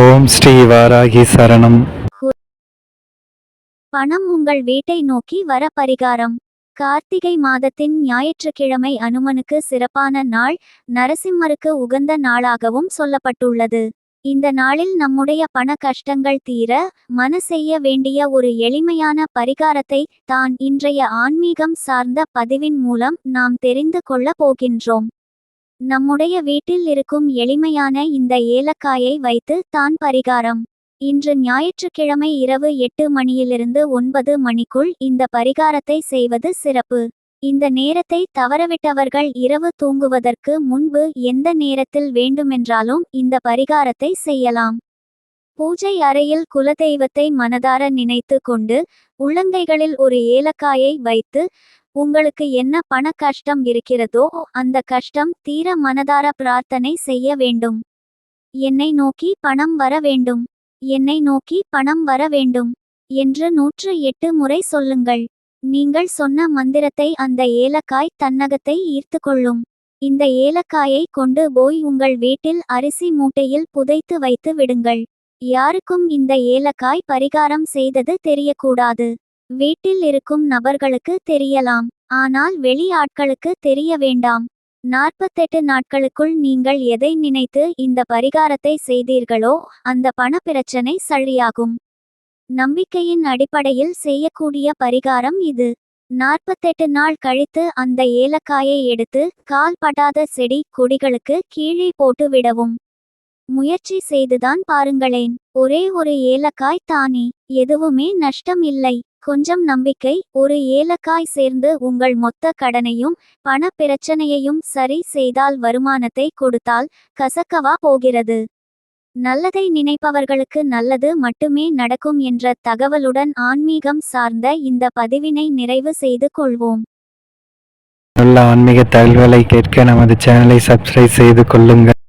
ஓம் ஸ்ரீ வாராகி சரணம். பணம் உங்கள் வீட்டை நோக்கி வர பரிகாரம். கார்த்திகை மாதத்தின் ஞாயிற்றுக்கிழமை அனுமனுக்கு சிறப்பான நாள் நரசிம்மருக்கு உகந்த நாளாகவும் சொல்லப்பட்டுள்ளது. இந்த நாளில் நம்முடைய பண கஷ்டங்கள் தீர மன செய்ய வேண்டிய ஒரு எளிமையான பரிகாரத்தை தான் இன்றைய ஆன்மீகம் சார்ந்த பதிவின் மூலம் நாம் தெரிந்து கொள்ள போகின்றோம். நம்முடைய வீட்டில் இருக்கும் எளிமையான இந்த ஏலக்காயை வைத்து தான் பரிகாரம். இன்று ஞாயிற்றுக்கிழமை இரவு எட்டு மணியிலிருந்து ஒன்பது மணிக்குள் இந்த பரிகாரத்தை செய்வது சிறப்பு. இந்த நேரத்தை தவறவிட்டவர்கள் இரவு தூங்குவதற்கு முன்பு எந்த நேரத்தில் வேண்டுமென்றாலும் இந்த பரிகாரத்தை செய்யலாம். பூஜை அறையில் குலதெய்வத்தை மனதார நினைத்து கொண்டு உள்ளங்கைகளில் ஒரு ஏலக்காயை வைத்து உங்களுக்கு என்ன பண கஷ்டம் இருக்கிறதோ அந்த கஷ்டம் தீர மனதார பிரார்த்தனை செய்ய வேண்டும். என்னை நோக்கி பணம் வர வேண்டும். என்னை நோக்கி பணம் வர வேண்டும் என்று நூற்று எட்டு முறை சொல்லுங்கள். நீங்கள் சொன்ன மந்திரத்தை அந்த ஏலக்காய் தன்னகத்தை ஈர்த்து கொள்ளும் இந்த ஏலக்காயை கொண்டு போய் உங்கள் வீட்டில் அரிசி மூட்டையில் புதைத்து வைத்து விடுங்கள். யாருக்கும் இந்த ஏலக்காய் பரிகாரம் செய்தது தெரியக்கூடாது. வீட்டில் இருக்கும் நபர்களுக்கு தெரியலாம். ஆனால் வெளி ஆட்களுக்கு தெரிய வேண்டாம். நாற்பத்தெட்டு நாட்களுக்குள் நீங்கள் எதை நினைத்து இந்த பரிகாரத்தை செய்தீர்களோ அந்த பண பிரச்சனை சரியாகும் நம்பிக்கையின் அடிப்படையில் செய்யக்கூடிய பரிகாரம் இது. நாற்பத்தெட்டு நாள் கழித்து அந்த ஏலக்காயை எடுத்து கால் படாத செடி கொடிகளுக்கு கீழே போட்டு விடவும். முயற்சி செய்துதான் பாருங்களேன். ஒரே ஒரு ஏலக்காய் தானே எதுவுமே நஷ்டம் இல்லை. கொஞ்சம் நம்பிக்கை ஒரு ஏலக்காய் சேர்ந்து உங்கள் மொத்த கடனையும் பண பிரச்சனையையும் சரி செய்தால் வருமானத்தை கொடுத்தால் கசக்கவா போகிறது? நல்லதை நினைப்பவர்களுக்கு நல்லது மட்டுமே நடக்கும் என்ற தகவலுடன் ஆன்மீகம் சார்ந்த இந்த பதிவினை நிறைவு செய்து கொள்வோம். நல்ல ஆன்மீக தகவல்களை கேட்க நமது சேனலை சப்ஸ்கிரைப் செய்து கொள்ளுங்கள்.